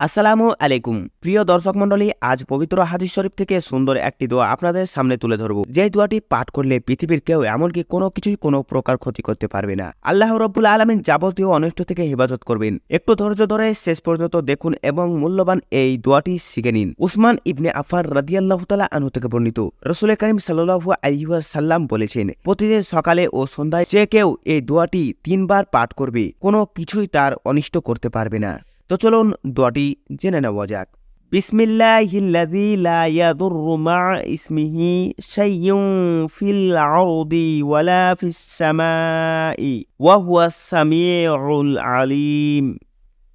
আসসালামু আলাইকুম। প্রিয় দর্শক মণ্ডলী, আজ পবিত্র হাদিস শরীফ থেকে সুন্দর একটি দোয়া আপনাদের সামনে তুলে ধরব। যে দোয়াটি পাঠ করলে পৃথিবীর কেউ এমনকি কোনো কিছুই কোনো প্রকার ক্ষতি করতে পারবে না। আল্লাহ রব্বুল আলমিন যাবতীয় অনিষ্ট থেকে হেফাজত করবেন। একটু ধৈর্য ধরে শেষ পর্যন্ত দেখুন এবং মূল্যবান এই দোয়াটি শিখে নিন। উসমান ইবনে আফার রাদিয়াল্লাহ তালা আনু থেকে বর্ণিত, রসুল করিম সাল্লাহু আলহিহা সাল্লাম বলেছেন, প্রতিদিন সকালে ও সন্ধ্যায় যে কেউ এই দোয়াটি তিনবার পাঠ করবে, কোনো কিছুই তার অনিষ্ট করতে পারবে না। তো চলুন দোয়াটি জেনে নেওয়া যাক। ফিল ওয়ালা ওয়া আলিম।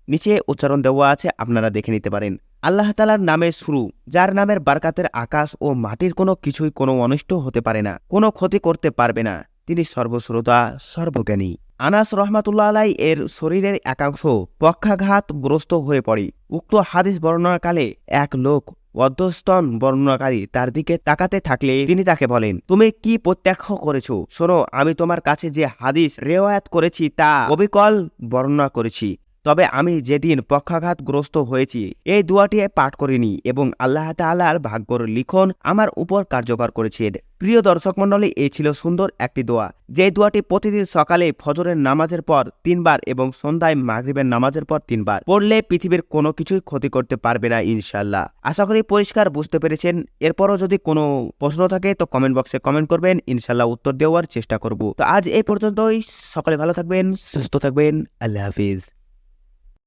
নিচে উচ্চারণ দেওয়া আছে, আপনারা দেখে নিতে পারেন। আল্লাহ তালার নামে শুরু, যার নামের বারকাতের আকাশ ও মাটির কোনো কিছুই কোনো অনিষ্ট হতে পারে না, কোনো ক্ষতি করতে পারবে না। তিনি সর্বশ্রোতা, সর্বজ্ঞানী। আনাস রহমাতুল্লাহ এর শরীরের একাংশ পক্ষাঘাতগ্রস্ত হয়ে পড়ে। উক্ত হাদিস বর্ণনাকালে এক লোক অধ্যস্তন বর্ণনাকারী তার দিকে তাকাতে থাকলে তিনি তাকে বলেন, তুমি কি প্রত্যাখ্য করেছ? শোনো, আমি তোমার কাছে যে হাদিস রেওয়ায়াত করেছি তা অবিকল বর্ণনা করেছি। তবে আমি যেদিন পক্ষাঘাতগ্রস্ত হয়েছি, এই দোয়াটি পাঠ করিনি এবং আল্লাহ তাআলার ভাগ্যর লিখন আমার উপর কার্যকর করেছেন প্রিয় দর্শক মণ্ডলী, এই ছিল সুন্দর একটি দোয়া। যে দোয়াটি প্রতিদিন সকালে ফজরের নামাজের পর তিনবার এবং সন্ধ্যায় মাগরিবের নামাজের পর তিনবার, পড়লে পৃথিবীর কোনো কিছুই ক্ষতি করতে পারবে না ইনশাল্লাহ আশা করি পরিষ্কার বুঝতে পেরেছেন। এরপরও যদি কোনো প্রশ্ন থাকে, তো কমেন্ট বক্সে কমেন্ট করবেন। ইনশাল্লাহ উত্তর দেওয়ার চেষ্টা করব। তো আজ এই পর্যন্তই। সকলে ভালো থাকবেন, সুস্থ থাকবেন। আল্লাহ হাফিজ।